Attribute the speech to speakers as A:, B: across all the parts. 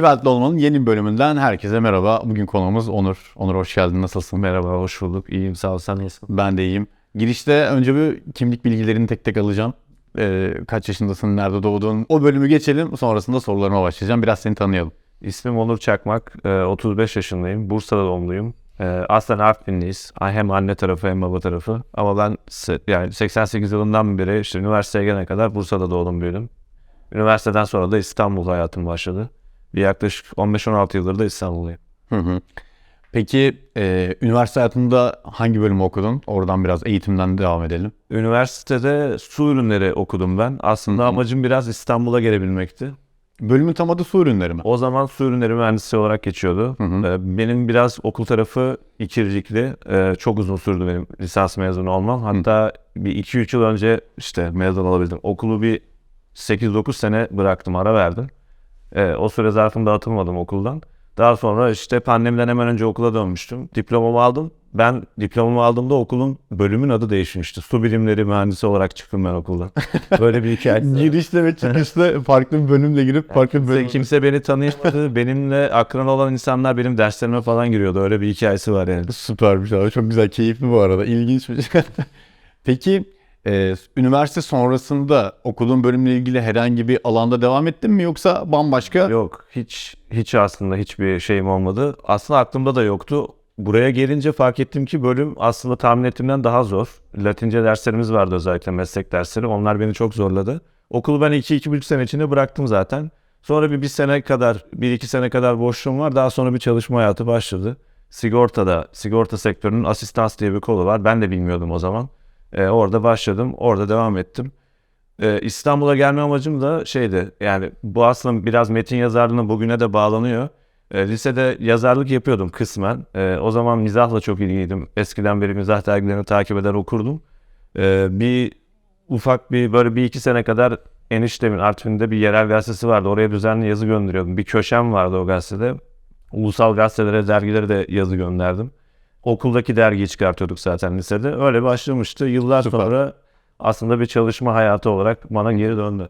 A: Nivelt'li olmanın yeni bölümünden herkese merhaba. Bugün konuğumuz Onur. Onur hoş geldin. Nasılsın?
B: Merhaba, hoş bulduk. İyiyim, sağ ol. Sen nasılsın?
A: Ben de iyiyim. Girişte önce bir kimlik bilgilerini tek tek alacağım. Ee, kaç yaşındasın, nerede doğdun? O bölümü geçelim. Sonrasında sorularıma başlayacağım. Biraz seni tanıyalım.
B: İsmim Onur Çakmak, e, 35 yaşındayım. Bursa'da doğumluyum. E, Aslen Artvinliyiz. Hem anne tarafı hem baba tarafı. Ama ben yani 88 yılından beri işte üniversiteye gelene kadar Bursa'da doğdum büyüdüm. Üniversiteden sonra da İstanbul hayatım başladı. Yaklaşık 15-16 yıldır da İstanbul'dayım.
A: Hı hı. Peki e, üniversite hayatında hangi bölümü okudun? Oradan biraz eğitimden devam edelim.
B: Üniversitede su ürünleri okudum ben. Aslında
A: Hı hı.
B: amacım biraz İstanbul'a gelebilmekti.
A: Bölümün tam adı su ürünleri mi?
B: O zaman su ürünleri mühendisi olarak geçiyordu.
A: Hı hı.
B: Ee, Benim biraz okul tarafı ikircikli. Ee, Çok uzun sürdü benim lisans mezunu olmam. Hatta bir 2-3 yıl önce işte mezun olabildim. Okulu bir 8-9 sene bıraktım, ara verdim. Ee, O süre zarfında atılmadım okuldan. Daha sonra işte pandemiden hemen önce okula dönmüştüm. Diplomamı aldım. Ben diplomamı aldığımda okulun bölümün adı değişmişti. Su bilimleri mühendisi olarak çıktım ben okuldan. Böyle bir hikayesi var.
A: Girişte ve çıkışta farklı bir bölümle girip farklı bir
B: Kimse,
A: bölüm.
B: kimse beni tanıyamadı. Benimle akran olan insanlar benim derslerime falan giriyordu. Öyle bir hikayesi var yani.
A: Süpermiş abi. Çok güzel, keyifli bu arada. İlginç bir şey. Peki e, üniversite sonrasında okuduğun bölümle ilgili herhangi bir alanda devam ettin mi yoksa bambaşka?
B: Yok hiç hiç aslında hiçbir şeyim olmadı. Aslında aklımda da yoktu. Buraya gelince fark ettim ki bölüm aslında tahmin ettiğimden daha zor. Latince derslerimiz vardı özellikle meslek dersleri. Onlar beni çok zorladı. Okulu ben 2-2,5 sene içinde bıraktım zaten. Sonra bir, bir sene kadar, bir iki sene kadar boşluğum var. Daha sonra bir çalışma hayatı başladı. Sigortada, sigorta sektörünün asistans diye bir kolu var. Ben de bilmiyordum o zaman. Ee, orada başladım, orada devam ettim. Ee, İstanbul'a gelme amacım da şeydi. Yani bu aslında biraz metin yazarlığına bugüne de bağlanıyor. Ee, lisede yazarlık yapıyordum kısmen. Ee, o zaman mizahla çok ilgiliydim. Eskiden beri mizah dergilerini takip eder okurdum. Ee, bir ufak bir böyle bir iki sene kadar eniştemin Artvin'de bir yerel gazetesi vardı. Oraya düzenli yazı gönderiyordum. Bir köşem vardı o gazetede. Ulusal gazetelere, dergilere de yazı gönderdim. Okuldaki dergiyi çıkartıyorduk zaten lisede. Öyle başlamıştı. Yıllar
A: Süper.
B: sonra aslında bir çalışma hayatı olarak bana geri döndü.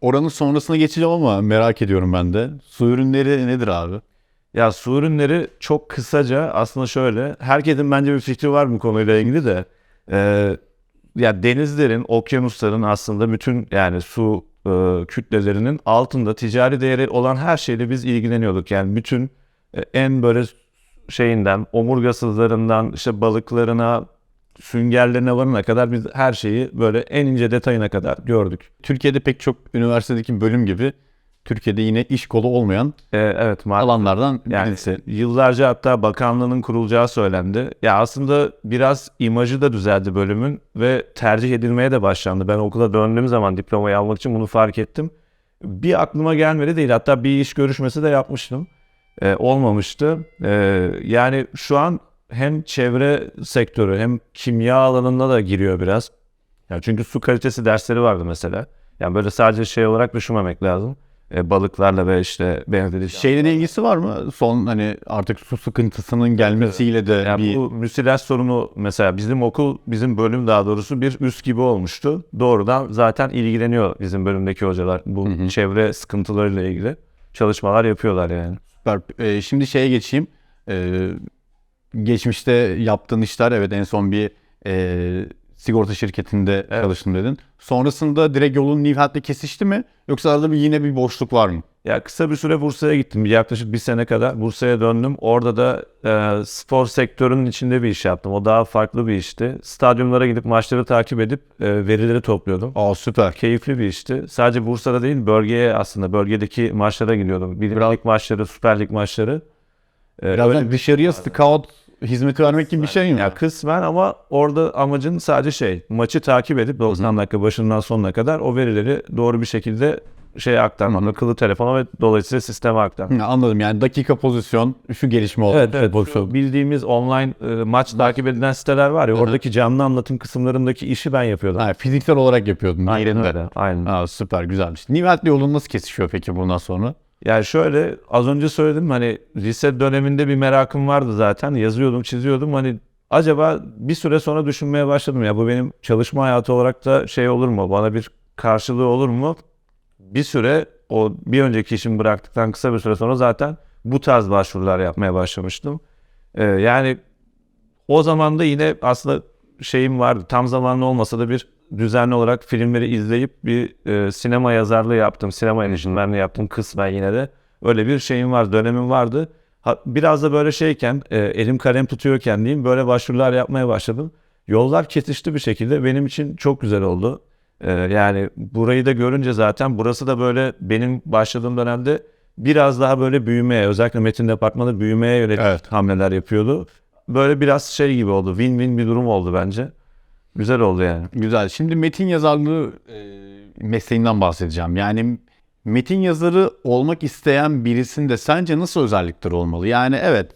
A: Oranın sonrasına geçeceğim ama merak ediyorum ben de. Su ürünleri nedir abi?
B: Ya su ürünleri çok kısaca aslında şöyle. Herkesin bence bir fikri var bu konuyla ilgili de. Ee, ya denizlerin, okyanusların aslında bütün yani su e, kütlelerinin altında ticari değeri olan her şeyle biz ilgileniyorduk. Yani bütün e, en böyle şeyinden, omurgasızlarından işte balıklarına, süngerlerine varana kadar biz her şeyi böyle en ince detayına kadar gördük.
A: Türkiye'de pek çok üniversitedeki bölüm gibi Türkiye'de yine iş kolu olmayan
B: Ee, evet maalesef.
A: alanlardan
B: Yani
A: birisi.
B: yıllarca hatta bakanlığının kurulacağı söylendi. Ya aslında biraz imajı da düzeldi bölümün ve tercih edilmeye de başlandı. Ben okula döndüğüm zaman diplomayı almak için bunu fark ettim. Bir aklıma gelmedi değil. Hatta bir iş görüşmesi de yapmıştım. Ee, olmamıştı. Ee, yani şu an hem çevre sektörü hem kimya alanında da giriyor biraz. Yani çünkü su kalitesi dersleri vardı mesela. Yani böyle sadece şey olarak düşünmemek lazım. Ee, balıklarla ve işte benzeri
A: Şeyle de ilgisi var mı? Son hani artık su sıkıntısının gelmesiyle de
B: Yani
A: bir
B: bu müsilaj sorunu mesela bizim okul, bizim bölüm daha doğrusu bir üst gibi olmuştu. Doğrudan zaten ilgileniyor bizim bölümdeki hocalar. Bu
A: Hı hı.
B: çevre sıkıntılarıyla ilgili çalışmalar yapıyorlar yani.
A: Süper. Ee, şimdi şeye geçeyim. Ee, geçmişte yaptığın işler evet en son bir e, sigorta şirketinde
B: Evet.
A: çalıştım dedin. Sonrasında direkt yolun Nivhat'le kesişti mi? Yoksa arada bir yine bir boşluk var mı?
B: Ya kısa bir süre Bursa'ya gittim. Yaklaşık bir sene kadar Bursa'ya döndüm. Orada da e, spor sektörünün içinde bir iş yaptım. O daha farklı bir işti. Stadyumlara gidip maçları takip edip e, verileri topluyordum.
A: Aa süper.
B: Keyifli bir işti. Sadece Bursa'da değil bölgeye aslında bölgedeki maçlara gidiyordum. Bir lig maçları, Süper Lig maçları. E,
A: Biraz
B: öyle
A: dışarıya scout hizmeti vermek gibi bir şey mi?
B: Ya kısmen ama orada amacın sadece şey maçı takip edip 90 dakika başından sonuna kadar o verileri doğru bir şekilde şeye aktarmak. Akıllı telefona ve dolayısıyla sisteme aktarmak.
A: Hı, anladım yani dakika pozisyon şu gelişme oldu.
B: Evet evet. Şu bildiğimiz online e, maç takip edilen siteler var ya oradaki canlı anlatım kısımlarındaki işi ben yapıyordum.
A: Ha, fiziksel olarak yapıyordun.
B: Aynen
A: yerinde.
B: öyle. Aynen.
A: Aa, süper güzelmiş. Nivhat'le yolun nasıl kesişiyor peki bundan sonra?
B: Yani şöyle az önce söyledim hani lise döneminde bir merakım vardı zaten. Yazıyordum, çiziyordum. Hani acaba bir süre sonra düşünmeye başladım ya bu benim çalışma hayatı olarak da şey olur mu? Bana bir karşılığı olur mu? Bir süre o bir önceki işimi bıraktıktan kısa bir süre sonra zaten bu tarz başvurular yapmaya başlamıştım. Ee, yani o zaman da yine aslında şeyim vardı. Tam zamanlı olmasa da bir düzenli olarak filmleri izleyip bir e, sinema yazarlığı yaptım. Sinema eleştirmenliği yaptım kısmen yine de. Öyle bir şeyim var, dönemim vardı. Ha, biraz da böyle şeyken, e, elim kalem tutuyorken diyeyim böyle başvurular yapmaya başladım. Yollar kesişti bir şekilde. Benim için çok güzel oldu. E, yani burayı da görünce zaten burası da böyle benim başladığım dönemde biraz daha böyle büyümeye, özellikle metin departmanı büyümeye yönelik
A: Evet.
B: hamleler yapıyordu. Böyle biraz şey gibi oldu. Win-win bir durum oldu bence. Güzel oldu yani.
A: Güzel. Şimdi metin yazarlığı e, mesleğinden bahsedeceğim. Yani metin yazarı olmak isteyen birisinde sence nasıl özellikler olmalı? Yani evet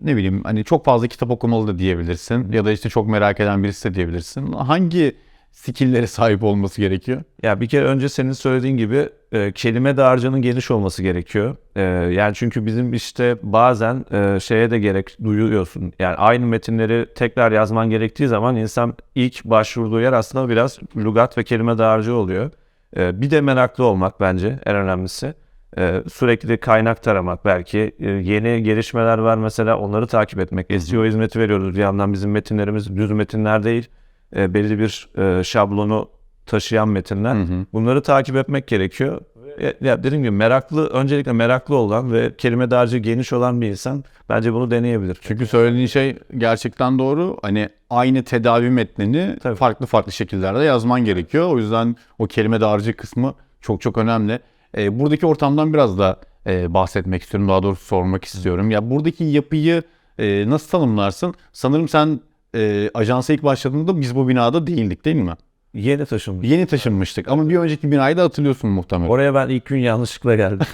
A: ne bileyim hani çok fazla kitap okumalı da diyebilirsin ya da işte çok merak eden birisi de diyebilirsin. Hangi skill'lere sahip olması gerekiyor?
B: Ya bir kere önce senin söylediğin gibi e, kelime dağarcığının geniş olması gerekiyor. E, yani çünkü bizim işte bazen e, şeye de gerek duyuyorsun. Yani aynı metinleri tekrar yazman gerektiği zaman insan ilk başvurduğu yer aslında biraz lügat ve kelime dağarcığı oluyor. E, bir de meraklı olmak bence en önemlisi. E, sürekli kaynak taramak belki. E, yeni gelişmeler var mesela onları takip etmek. SEO hizmeti veriyoruz bir yandan bizim metinlerimiz düz metinler değil. E, belli bir e, şablonu taşıyan metinler. Bunları takip etmek gerekiyor. Ya, ya dediğim gibi meraklı, öncelikle meraklı olan ve kelime dağarcığı geniş olan bir insan bence bunu deneyebilir.
A: Çünkü söylediğin şey gerçekten doğru. Hani aynı tedavi metnini
B: Tabii.
A: farklı farklı şekillerde yazman gerekiyor. O yüzden o kelime dağarcığı kısmı çok çok önemli. Ee, buradaki ortamdan biraz da e, bahsetmek istiyorum. Daha doğrusu sormak istiyorum. Ya buradaki yapıyı e, nasıl tanımlarsın? Sanırım sen e, ajansa ilk başladığında biz bu binada değildik değil mi?
B: Yeni taşınmış.
A: Yeni taşınmıştık ama bir önceki binayı da hatırlıyorsun muhtemelen.
B: Oraya ben ilk gün yanlışlıkla geldim.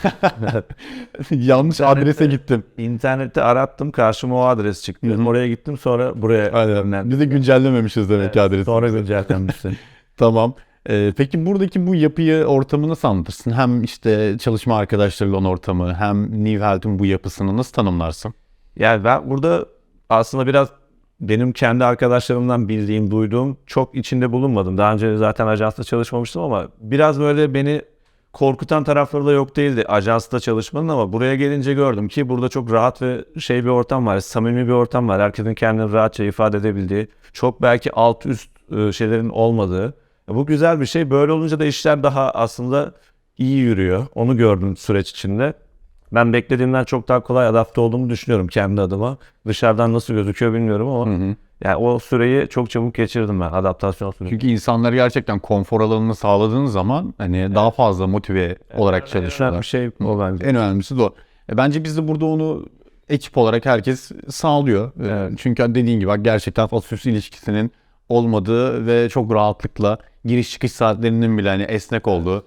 A: Yanlış adrese gittim.
B: İnternette arattım karşıma o adres çıktı.
A: Hı hı.
B: Oraya gittim sonra buraya
A: Aynen. Biz de güncellememişiz demek ki adresi.
B: Sonra güncellenmişti.
A: Tamam. Ee, peki buradaki bu yapıyı, ortamı nasıl anlatırsın? Hem işte çalışma arkadaşlarıyla olan ortamı, hem New Health'in bu yapısını nasıl tanımlarsın?
B: Yani ben burada aslında biraz benim kendi arkadaşlarımdan bildiğim, duyduğum çok içinde bulunmadım. Daha önce zaten ajansta çalışmamıştım ama biraz böyle beni korkutan tarafları da yok değildi ajansta çalışmanın ama buraya gelince gördüm ki burada çok rahat ve şey bir ortam var, samimi bir ortam var. Herkesin kendini rahatça ifade edebildiği, çok belki alt üst e, şeylerin olmadığı. Bu güzel bir şey. Böyle olunca da işler daha aslında iyi yürüyor. Onu gördüm süreç içinde. Ben beklediğimden çok daha kolay adapte olduğumu düşünüyorum kendi adıma. Dışarıdan nasıl gözüküyor bilmiyorum ama yani o süreyi çok çabuk geçirdim ben adaptasyon süreci.
A: Çünkü insanları gerçekten konfor alanını sağladığın zaman hani daha fazla motive olarak
B: En önemli
A: çalışıyorlar.
B: bir şey o bence.
A: En önemlisi de o. E, bence biz de burada onu ekip olarak herkes sağlıyor. E,
B: Evet.
A: Çünkü dediğin gibi bak gerçekten fasus ilişkisinin olmadığı ve çok rahatlıkla giriş çıkış saatlerinin bile hani esnek olduğu.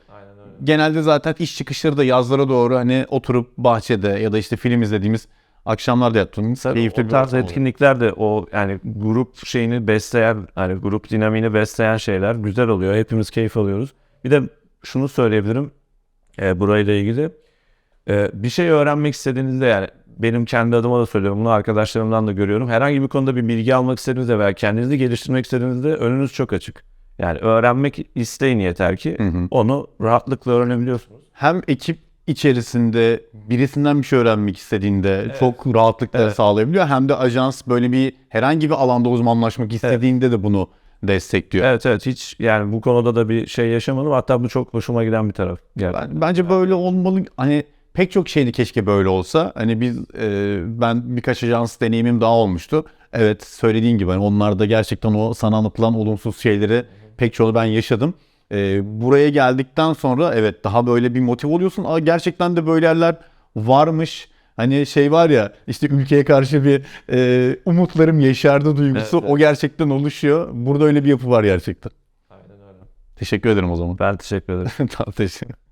A: Genelde zaten iş çıkışları da yazlara doğru hani oturup bahçede ya da işte film izlediğimiz akşamlarda yaptığımız keyifli
B: o
A: bir
B: tarz
A: ortam
B: etkinlikler de o yani grup şeyini besleyen hani grup dinamiğini besleyen şeyler güzel oluyor. Hepimiz keyif alıyoruz. Bir de şunu söyleyebilirim e, burayla ilgili. E, bir şey öğrenmek istediğinizde yani benim kendi adıma da söylüyorum bunu arkadaşlarımdan da görüyorum. Herhangi bir konuda bir bilgi almak istediğinizde veya kendinizi geliştirmek istediğinizde önünüz çok açık. Yani öğrenmek isteyin yeter ki
A: hı.
B: onu rahatlıkla öğrenebiliyorsunuz.
A: Hem ekip içerisinde birisinden bir şey öğrenmek istediğinde çok rahatlıkla
B: Evet.
A: sağlayabiliyor. Hem de ajans böyle bir herhangi bir alanda uzmanlaşmak istediğinde de bunu destekliyor.
B: Evet evet hiç yani bu konuda da bir şey yaşamadım. Hatta bu çok hoşuma giden bir taraf. Yani
A: Ben, bence böyle olmalı. Hani pek çok şeydi keşke böyle olsa. Hani biz e, ben birkaç ajans deneyimim daha olmuştu. Evet söylediğin gibi hani onlarda gerçekten o sana anlatılan olumsuz şeyleri pek çoğunu ben yaşadım. E, buraya geldikten sonra evet daha böyle bir motive oluyorsun. Aa, gerçekten de böyle yerler varmış. Hani şey var ya işte ülkeye karşı bir e, umutlarım yeşerdi duygusu
B: Evet,
A: o gerçekten oluşuyor. Burada öyle bir yapı var gerçekten.
B: Aynen öyle.
A: Teşekkür ederim o zaman.
B: Ben teşekkür ederim.
A: tamam teşekkür